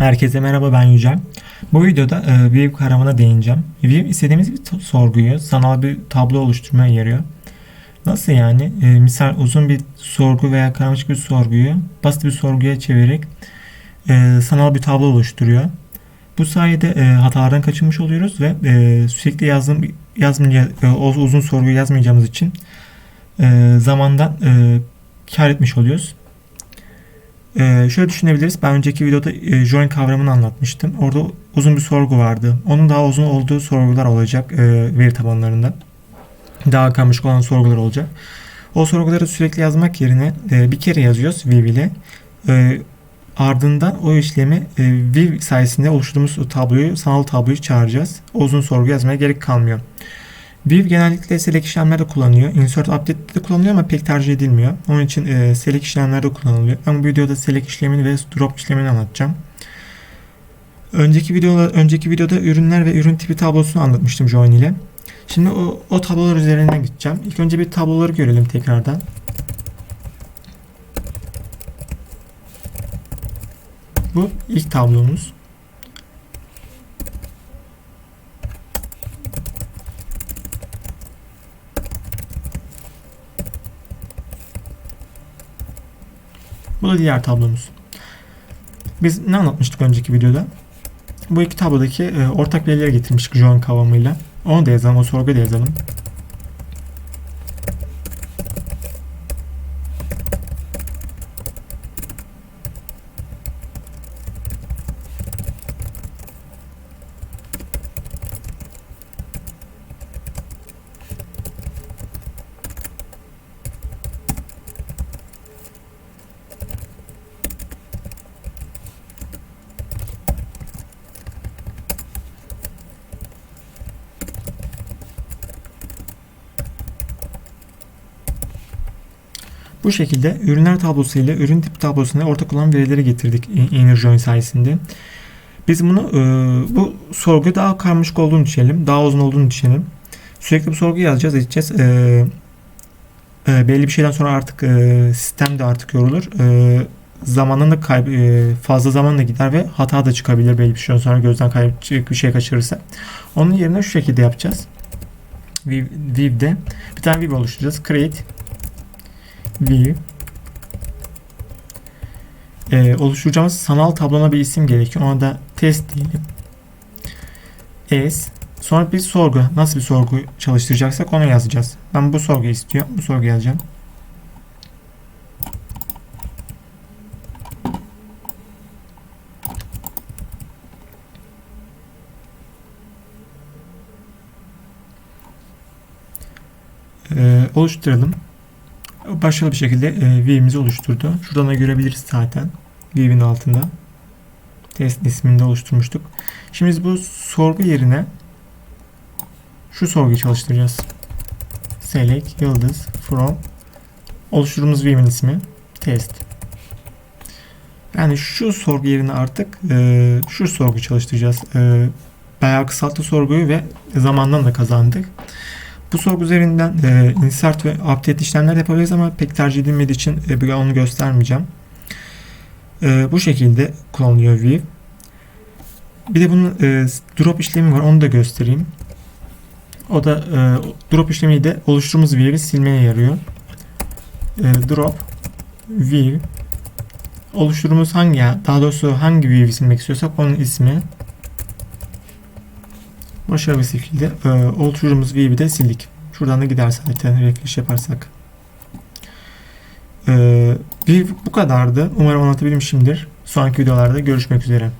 Herkese merhaba ben Yücel. Bu videoda e, View kavramına değineceğim. View istediğimiz bir sorguyu sanal bir tablo oluşturmaya yarıyor. Nasıl yani? E, misal uzun bir sorgu veya karmaşık bir sorguyu basit bir sorguya çevirerek e, sanal bir tablo oluşturuyor. Bu sayede e, hatalardan kaçınmış oluyoruz ve e, sürekli yazdım yazmayacağız, e, uzun sorguyu yazmayacağımız için e, zamandan e, kar etmiş oluyoruz. Ee, şöyle düşünebiliriz. Ben önceki videoda e, join kavramını anlatmıştım. Orada uzun bir sorgu vardı. Onun daha uzun olduğu sorgular olacak e, veri tabanlarında. Daha karmaşık olan sorgular olacak. O sorguları sürekli yazmak yerine e, bir kere yazıyoruz Viv ile. E, ardından o işlemi e, Viv sayesinde oluşturduğumuz tabloyu, sanal tabloyu çağıracağız. O uzun sorgu yazmaya gerek kalmıyor. Viv genellikle select işlemlerde kullanıyor. Insert update'de de kullanılıyor ama pek tercih edilmiyor. Onun için e, select işlemlerde kullanılıyor. Ben bu videoda select işlemini ve drop işlemini anlatacağım. Önceki videoda önceki videoda ürünler ve ürün tipi tablosunu anlatmıştım Join ile. Şimdi o, o tablolar üzerinden gideceğim. İlk önce bir tabloları görelim tekrardan. Bu ilk tablomuz. Bu da diğer tablomuz. Biz ne anlatmıştık önceki videoda? Bu iki tablodaki e, ortak verileri getirmiştik join kavramıyla. Onu da yazalım, o sorguyu da yazalım. Bu şekilde ürünler tablosu ile ürün tip tablosuna ortak olan verileri getirdik Inner Join sayesinde. Biz bunu e, bu sorgu daha karmaşık olduğunu düşünelim. Daha uzun olduğunu düşünelim. Sürekli bu sorguyu yazacağız, edeceğiz. E, e, belli bir şeyden sonra artık e, sistem de artık yorulur. E, zamanın da kayb e, fazla zaman da gider ve hata da çıkabilir belli bir şeyden sonra gözden kaybedecek bir şey kaçırırsa. Onun yerine şu şekilde yapacağız. Viv, Viv'de bir tane Viv oluşturacağız. Create view ee, oluşturacağımız sanal tablona bir isim gerekiyor. Ona da test diyelim. As sonra bir sorgu. Nasıl bir sorgu çalıştıracaksak onu yazacağız. Ben bu sorgu istiyorum. Bu sorgu yazacağım. Ee, oluşturalım başarılı bir şekilde e, View'imizi oluşturdu. Şuradan da görebiliriz zaten. View'in altında. Test isminde oluşturmuştuk. Şimdi biz bu sorgu yerine şu sorguyu çalıştıracağız. Select yıldız from oluşturduğumuz View'in ismi test. Yani şu sorgu yerine artık e, şu sorgu çalıştıracağız. E, bayağı kısalttı sorguyu ve zamandan da kazandık. Bu sorgu üzerinden e, insert ve update işlemler yapabiliriz ama pek tercih edilmediği için e, onu göstermeyeceğim. E, bu şekilde kullanılıyor View. Bir de bunun e, drop işlemi var onu da göstereyim. O da e, drop işlemi de oluşturduğumuz view'i silmeye yarıyor. E, drop view oluşturduğumuz hangi daha doğrusu hangi view'i silmek istiyorsak onun ismi başarılı bir şekilde e, oluşturduğumuz view'i de sildik. Şuradan da gider zaten refresh yaparsak. E, bu kadardı. Umarım anlatabilmişimdir. Sonraki videolarda görüşmek üzere.